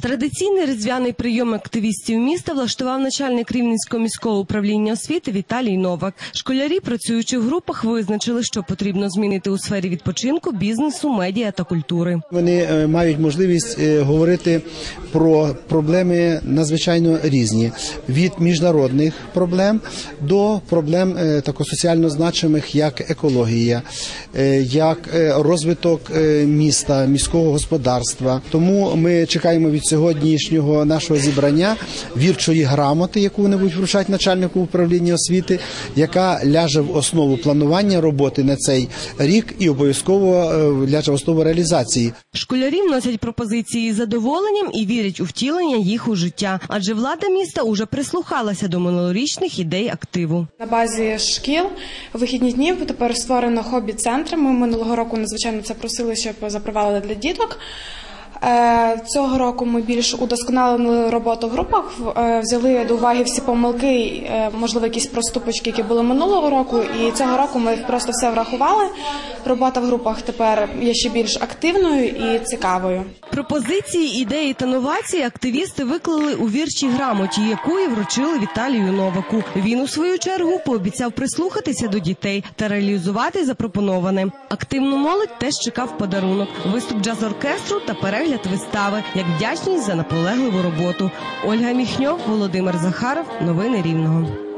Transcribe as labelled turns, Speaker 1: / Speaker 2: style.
Speaker 1: Традиційний різдвяний прийом активістів міста влаштував начальник Рівненського міського управління освіти Віталій Новак. Школярі, працюючи в групах, визначили, що потрібно змінити у сфері відпочинку, бізнесу, медіа та культури.
Speaker 2: Вони е, мають можливість е, говорити про проблеми надзвичайно різні від міжнародних проблем до проблем е, тако соціально значимих, як екологія, як е, розвиток е, міста, міського господарства. Тому ми чекаємо від сьогоднішнього нашого зібрання вірчої грамоти, яку вони будуть вручати начальнику управління освіти, яка ляже в основу планування роботи на цей рік і обов'язково е, ляже в основу реалізації.
Speaker 1: Школярі вносять пропозиції з задоволенням і вірять у втілення їх у життя, адже влада міста уже прислухалася до минулорічних ідей активу.
Speaker 3: На базі шкіл вихідні дні тепер створено хобі-центри. Ми минулого року надзвичайно це просили, щоб запровадили для діток. Е, Цього року ми більш удосконалили роботу в групах, е, взяли до уваги всі помилки, е, можливо, якісь проступочки, які були минулого року. І цього року ми просто все врахували. Робота в групах тепер є ще більш активною і цікавою.
Speaker 1: Пропозиції, ідеї та новації активісти виклали у вірчій грамоті, яку і вручили Віталію Новаку. Він у свою чергу пообіцяв прислухатися до дітей та реалізувати запропоноване. Активну молодь теж чекав подарунок, виступ джаз-оркестру та перегляд вистави як вдячність за наполегливу роботу. Ольга Міхньо, Володимир Захаров. Новини Рівного.